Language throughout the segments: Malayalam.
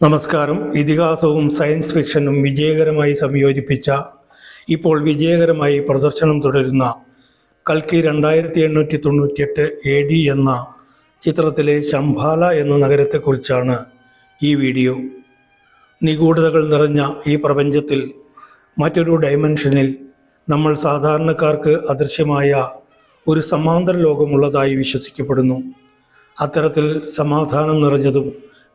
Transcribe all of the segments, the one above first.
നമസ്കാരം. ഇതിഹാസവും സയൻസ് ഫിക്ഷനും വിജയകരമായി സംയോജിപ്പിച്ച ഇപ്പോൾ വിജയകരമായി പ്രദർശനം തുടരുന്ന കൽക്കി രണ്ടായിരത്തി എണ്ണൂറ്റി തൊണ്ണൂറ്റിയെട്ട് എ ഡി എന്ന ചിത്രത്തിലെ ശംഭാല എന്ന നഗരത്തെക്കുറിച്ചാണ് ഈ വീഡിയോ. നിഗൂഢതകൾ നിറഞ്ഞ ഈ പ്രപഞ്ചത്തിൽ മറ്റൊരു ഡയമെൻഷനിൽ നമ്മൾ സാധാരണക്കാർക്ക് അദൃശ്യമായ ഒരു സമാന്തര ലോകമുള്ളതായി വിശ്വസിക്കപ്പെടുന്നു. അത്തരത്തിൽ സമാധാനം നിറഞ്ഞതും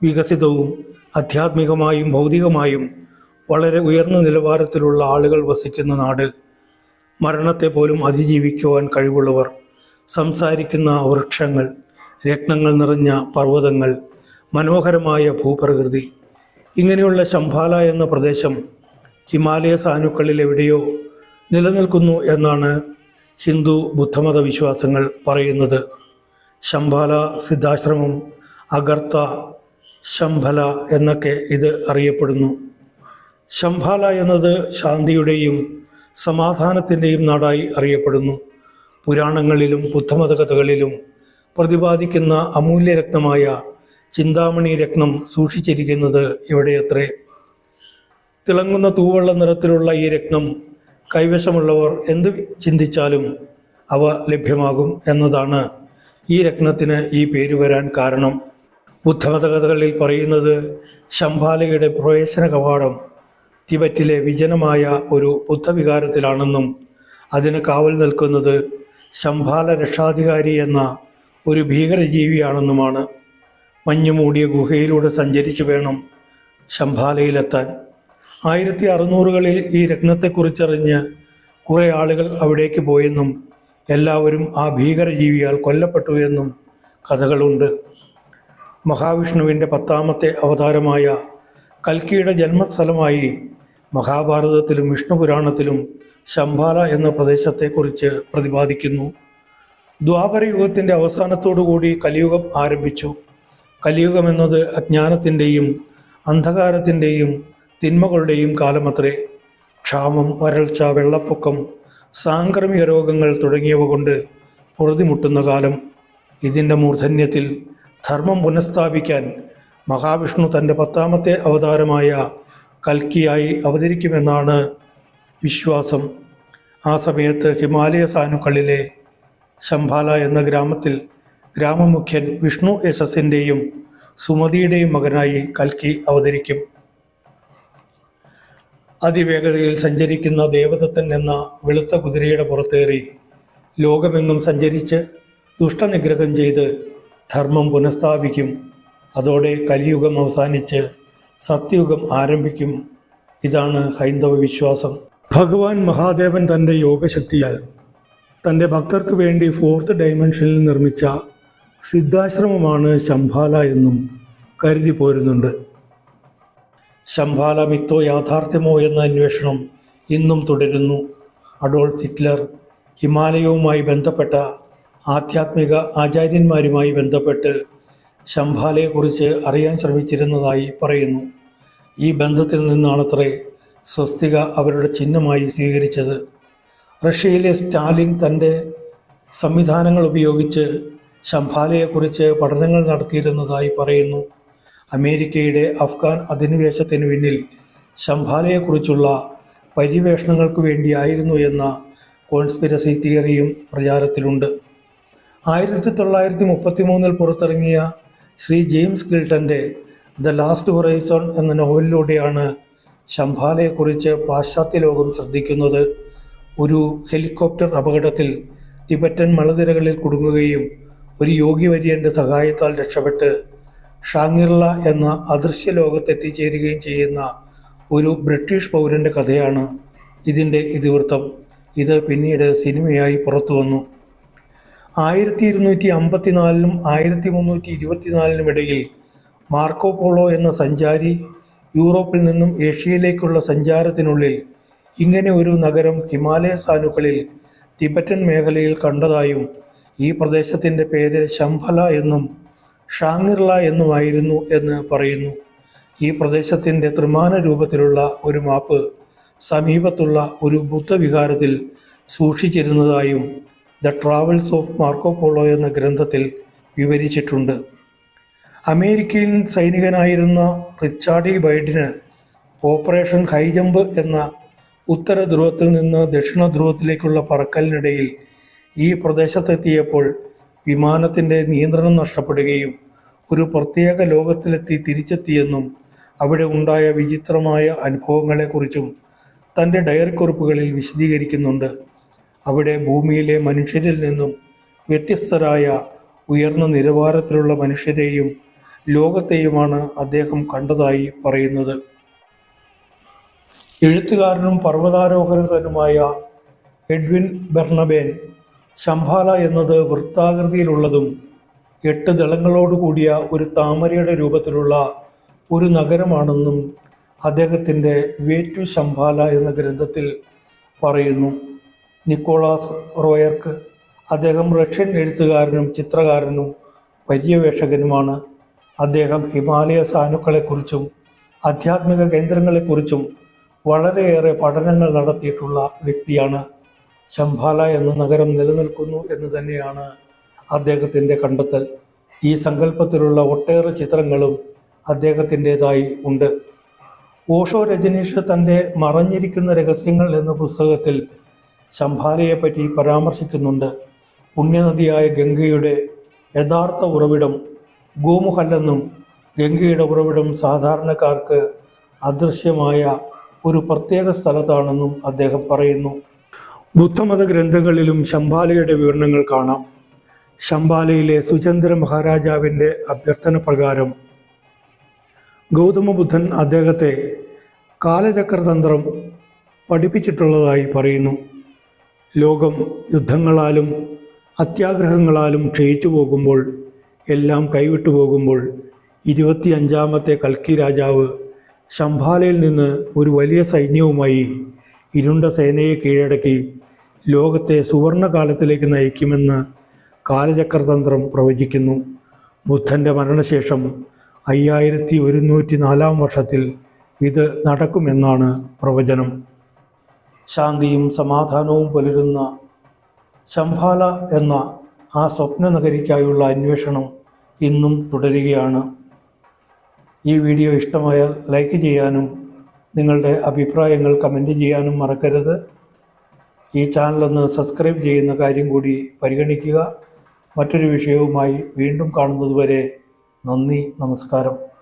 വികസിതവും ആധ്യാത്മികമായും ഭൗതികമായും വളരെ ഉയർന്ന നിലവാരത്തിലുള്ള ആളുകൾ വസിക്കുന്ന നാട്. മരണത്തെ പോലും അതിജീവിക്കുവാൻ കഴിവുള്ളവർ സംസാരിക്കുന്ന വൃക്ഷങ്ങൾ രക്തങ്ങൾ നിറഞ്ഞ പർവതങ്ങൾ മനോഹരമായ ഭൂപ്രകൃതി. ഇങ്ങനെയുള്ള ശംഭാല എന്ന പ്രദേശം ഹിമാലയ സാനുക്കളിൽ എവിടെയോ നിലനിൽക്കുന്നു എന്നാണ് ഹിന്ദു ബുദ്ധമത വിശ്വാസങ്ങൾ പറയുന്നത്. ശംഭാല സിദ്ധാശ്രമം അഗർത്ത ശംഭല എന്നൊക്കെ ഇത് അറിയപ്പെടുന്നു. ശംഭാല എന്നത് ശാന്തിയുടെയും സമാധാനത്തിന്റെയും നാടായി അറിയപ്പെടുന്നു. പുരാണങ്ങളിലും ബുദ്ധമത കഥകളിലും പ്രതിപാദിക്കുന്ന അമൂല്യരത്നമായ ചിന്താമണി രത്നം സൂക്ഷിച്ചിരിക്കുന്നത് ഇവിടെയത്രേ തിളങ്ങുന്ന തൂവെള്ള നിറത്തിലുള്ള ഈ രത്നം കൈവശമുള്ളവർ എന്ത് ചിന്തിച്ചാലും അവ ലഭ്യമാകും എന്നതാണ് ഈ രത്നത്തിന് ഈ പേര് വരാൻ കാരണം. ബുദ്ധമത കഥകളിൽ പറയുന്നത് ശംഭാലയുടെ പ്രവേശന കവാടം തിബറ്റിലെ വിജനമായ ഒരു ബുദ്ധവികാരത്തിലാണെന്നും അതിന് കാവൽ നിൽക്കുന്നത് ശംഭാല രക്ഷാധികാരി എന്ന ഒരു ഭീകരജീവിയാണെന്നുമാണ് മഞ്ഞുമൂടിയ ഗുഹയിലൂടെ സഞ്ചരിച്ചു വേണം ശംഭാലയിലെത്താൻ. ആയിരത്തി അറുന്നൂറുകളിൽ ഈ രത്നത്തെക്കുറിച്ചറിഞ്ഞ് കുറേ ആളുകൾ അവിടേക്ക് പോയെന്നും എല്ലാവരും ആ ഭീകരജീവിയാൽ കൊല്ലപ്പെട്ടു എന്നും കഥകളുണ്ട്. മഹാവിഷ്ണുവിന്റെ പത്താമത്തെ അവതാരമായ കൽക്കിയുടെ ജന്മസ്ഥലമായി മഹാഭാരതത്തിലും വിഷ്ണു പുരാണത്തിലും ശംഭാല എന്ന പ്രദേശത്തെക്കുറിച്ച് പ്രതിപാദിക്കുന്നു. ദ്വാപരയുഗത്തിന്റെ അവസാനത്തോടുകൂടി കലിയുഗം ആരംഭിച്ചു. കലിയുഗം എന്നത് അജ്ഞാനത്തിന്റെയും അന്ധകാരത്തിന്റെയും തിന്മകളുടെയും കാലമത്രേ. ക്ഷാമം വരൾച്ച വെള്ളപ്പൊക്കം സാംക്രമിക രോഗങ്ങൾ തുടങ്ങിയവ കൊണ്ട് പൊറുതിമുട്ടുന്ന കാലം. ഇതിന്റെ മൂർധന്യത്തിൽ ധർമ്മം പുനഃസ്ഥാപിക്കാൻ മഹാവിഷ്ണു തന്റെ പത്താമത്തെ അവതാരമായ കൽക്കിയായി അവതരിക്കുമെന്നാണ് വിശ്വാസം. ആ സമയത്ത് ഹിമാലയ സാനുക്കളിലെ ശംഭാല എന്ന ഗ്രാമത്തിൽ ഗ്രാമമുഖ്യൻ വിഷ്ണു യശസ്സിന്റെയും സുമതിയുടെയും മകനായി കൽക്കി അവതരിക്കും. അതിവേഗതയിൽ സഞ്ചരിക്കുന്ന ദേവദത്തൻ എന്ന വെളുത്ത കുതിരയുടെ പുറത്തേറി ലോകമെങ്ങും സഞ്ചരിച്ച് ദുഷ്ടനിഗ്രഹം ചെയ്ത് ധർമ്മം പുനഃസ്ഥാപിക്കും. അതോടെ കലിയുഗം അവസാനിച്ച് സത്യയുഗം ആരംഭിക്കും. ഇതാണ് ഹൈന്ദവ വിശ്വാസം. ഭഗവാൻ മഹാദേവൻ തന്റെ യോഗശക്തിയാൽ തന്റെ ഭക്തർക്ക് വേണ്ടി ഫോർത്ത് ഡയമെൻഷനിൽ നിർമ്മിച്ച സിദ്ധാശ്രമമാണ് ശംഭാല എന്നും കരുതി പോരുന്നുണ്ട്. ശംഭാല മിത്തോ യാഥാർത്ഥ്യമോ എന്ന അന്വേഷണം ഇന്നും തുടരുന്നു. അഡോൾഫ് ഹിറ്റ്ലർ ഹിമാലയവുമായി ബന്ധപ്പെട്ട ആധ്യാത്മിക ആചാര്യന്മാരുമായി ബന്ധപ്പെട്ട് ശംഭാലയെക്കുറിച്ച് അറിയാൻ ശ്രമിച്ചിരുന്നതായി പറയുന്നു. ഈ ബന്ധത്തിൽ നിന്നാണത്രേ സ്വസ്തിക അവരുടെ ചിഹ്നമായി സ്വീകരിച്ചത്. റഷ്യയിലെ സ്റ്റാലിൻ തന്റെ സംവിധാനങ്ങൾ ഉപയോഗിച്ച് ശംഭാലയെക്കുറിച്ച് പഠനങ്ങൾ നടത്തിയിരുന്നതായി പറയുന്നു. അമേരിക്കയുടെ അഫ്ഗാൻ അധിനിവേശത്തിന് പിന്നിൽ ശംഭാലയെക്കുറിച്ചുള്ള പര്യവേഷണങ്ങൾക്ക് വേണ്ടിയായിരുന്നു എന്ന കോൺസ്പിരസി തിയറിയും പ്രചാരത്തിലുണ്ട്. ആയിരത്തി തൊള്ളായിരത്തി മുപ്പത്തി മൂന്നിൽ പുറത്തിറങ്ങിയ ശ്രീ ജെയിംസ് ഗിൽട്ടന്റെ ദ ലാസ്റ്റ് ഹൊറൈസൺ എന്ന നോവലിലൂടെയാണ് ശംഭാലയെക്കുറിച്ച് പാശ്ചാത്യ ലോകം ശ്രദ്ധിക്കുന്നത്. ഒരു ഹെലികോപ്റ്റർ അപകടത്തിൽ തിബറ്റൻ മലനിരകളിൽ കുടുങ്ങുകയും ഒരു യോഗി വര്യന്റെ സഹായത്താൽ രക്ഷപ്പെട്ട് ഷാങ്ങിർള എന്ന അദൃശ്യ ലോകത്തെത്തിച്ചേരുകയും ചെയ്യുന്ന ഒരു ബ്രിട്ടീഷ് പൗരന്റെ കഥയാണ് ഇതിന്റെ ഇതിവൃത്തം. ഇത് പിന്നീട് സിനിമയായി പുറത്തു വന്നു ആയിരത്തി ഇരുന്നൂറ്റി അമ്പത്തിനാലിനും ആയിരത്തി മുന്നൂറ്റി ഇരുപത്തിനാലിനും ഇടയിൽ മാർക്കോ പോളോ എന്ന സഞ്ചാരി യൂറോപ്പിൽ നിന്നും ഏഷ്യയിലേക്കുള്ള സഞ്ചാരത്തിനുള്ളിൽ ഇങ്ങനെ ഒരു നഗരം ഹിമാലയ സാനുക്കളിൽ തിബറ്റൻ മേഖലയിൽ കണ്ടതായും ഈ പ്രദേശത്തിന്റെ പേര് ശംഭല എന്നും ഷാങ്ങിർല എന്നുമായിരുന്നു എന്ന് പറയുന്നു. ഈ പ്രദേശത്തിന്റെ ത്രിമാന രൂപത്തിലുള്ള ഒരു മാപ്പ് സമീപത്തുള്ള ഒരു ബുദ്ധവിഹാരത്തിൽ സൂക്ഷിച്ചിരുന്നതായും the travels of Marco Polo എന്ന ഗ്രന്ഥത്തിൽ വിവരിച്ചിട്ടുണ്ട്. അമേരിക്കയിൽ സൈനികനായിരുന്ന റിച്ചാർഡി ബൈഡിന് ഓപ്പറേഷൻ ഹൈജമ്പ് എന്ന ഉത്തര ധ്രുവത്തിൽ നിന്ന് ദക്ഷിണ ധ്രുവത്തിലേക്കുള്ള പറക്കലിനിടയിൽ ഈ പ്രദേശത്തെത്തിയപ്പോൾ വിമാനത്തിന്റെ നിയന്ത്രണം നഷ്ടപ്പെടുകയും ഒരു പ്രത്യേക ലോകത്തിലെത്തി തിരിച്ചെത്തിയെന്നും അവിടെ ഉണ്ടായ വിചിത്രമായ അനുഭവങ്ങളെക്കുറിച്ചും തന്റെ ഡയറി കുറിപ്പുകളിൽ വിശദീകരിക്കുന്നുണ്ട്. അവിടെ ഭൂമിയിലെ മനുഷ്യരിൽ നിന്നും വ്യത്യസ്തരായ ഉയർന്ന നിലവാരത്തിലുള്ള മനുഷ്യരെയും ലോകത്തെയുമാണ് അദ്ദേഹം കണ്ടതായി പറയുന്നത്. എഴുത്തുകാരനും പർവതാരോഹകനുമായ എഡ്വിൻ ബെർണബേൻ ശംഭാല എന്നത് വൃത്താകൃതിയിലുള്ളതും എട്ട് ദളങ്ങളോട് കൂടിയ ഒരു താമരയുടെ രൂപത്തിലുള്ള ഒരു നഗരമാണെന്നും അദ്ദേഹത്തിന്റെ വേ ടു ശംഭാല എന്ന ഗ്രന്ഥത്തിൽ പറയുന്നു. നിക്കോളാസ് റോയർക്ക് അദ്ദേഹം റഷ്യൻ എഴുത്തുകാരനും ചിത്രകാരനും പര്യവേഷകനുമാണ്. അദ്ദേഹം ഹിമാലയ സാനുക്കളെക്കുറിച്ചും ആധ്യാത്മിക കേന്ദ്രങ്ങളെക്കുറിച്ചും വളരെയേറെ പഠനങ്ങൾ നടത്തിയിട്ടുള്ള വ്യക്തിയാണ്. ശംഭാല എന്ന നഗരം നിലനിൽക്കുന്നു എന്ന് തന്നെയാണ് അദ്ദേഹത്തിന്റെ കണ്ടെത്തൽ. ഈ സങ്കല്പത്തിലുള്ള ഒട്ടേറെ ചിത്രങ്ങളും അദ്ദേഹത്തിന്റെതായി ഉണ്ട്. ഓഷോ രജനീഷ് തന്റെ മറഞ്ഞിരിക്കുന്ന രഹസ്യങ്ങൾ എന്ന പുസ്തകത്തിൽ ശംഭാലയെപ്പറ്റി പരാമർശിക്കുന്നുണ്ട്. പുണ്യനദിയായ ഗംഗയുടെ യഥാർത്ഥ ഉറവിടം ഗോമുഖല്ലെന്നും ഗംഗയുടെ ഉറവിടം സാധാരണക്കാർക്ക് അദൃശ്യമായ ഒരു പ്രത്യേക സ്ഥലത്താണെന്നും അദ്ദേഹം പറയുന്നു. ബുദ്ധമത ഗ്രന്ഥങ്ങളിലും ശംഭാലയുടെ വിവരണങ്ങൾ കാണാം. ശംഭാലയിലെ സുചന്ദ്ര മഹാരാജാവിന്റെ അഭ്യർത്ഥന പ്രകാരം ഗൗതമ ബുദ്ധൻ അദ്ദേഹത്തെ കാലചക്രതന്ത്രം പഠിപ്പിച്ചിട്ടുള്ളതായി പറയുന്നു. ലോകം യുദ്ധങ്ങളാലും അത്യാഗ്രഹങ്ങളാലും ക്ഷയിച്ചു പോകുമ്പോൾ എല്ലാം കൈവിട്ടു പോകുമ്പോൾ ഇരുപത്തിയഞ്ചാമത്തെ കൽക്കി രാജാവ് ശംഭാലയിൽ നിന്ന് ഒരു വലിയ സൈന്യവുമായി ഇരുണ്ട സേനയെ കീഴടക്കി ലോകത്തെ സുവർണകാലത്തിലേക്ക് നയിക്കുമെന്ന് കാലചക്രതന്ത്രം പ്രവചിക്കുന്നു. ബുദ്ധന്റെ മരണശേഷം അയ്യായിരത്തി ഒരുന്നൂറ്റി നാലാം വർഷത്തിൽ ഇത് നടക്കുമെന്നാണ് പ്രവചനം. ശാന്തിയും സമാധാനവും പുലരുന്ന ശംഭാല എന്ന ആ സ്വപ്ന നഗരിക്കായുള്ള അന്വേഷണം ഇന്നും തുടരുകയാണ്. ഈ വീഡിയോ ഇഷ്ടമായാൽ ലൈക്ക് ചെയ്യാനും നിങ്ങളുടെ അഭിപ്രായങ്ങൾ കമന്റ് ചെയ്യാനും മറക്കരുത്. ഈ ചാനലൊന്ന് സബ്സ്ക്രൈബ് ചെയ്യുന്ന കാര്യം കൂടി പരിഗണിക്കുക. മറ്റൊരു വിഷയവുമായി വീണ്ടും കാണുന്നതുവരെ നന്ദി നമസ്കാരം.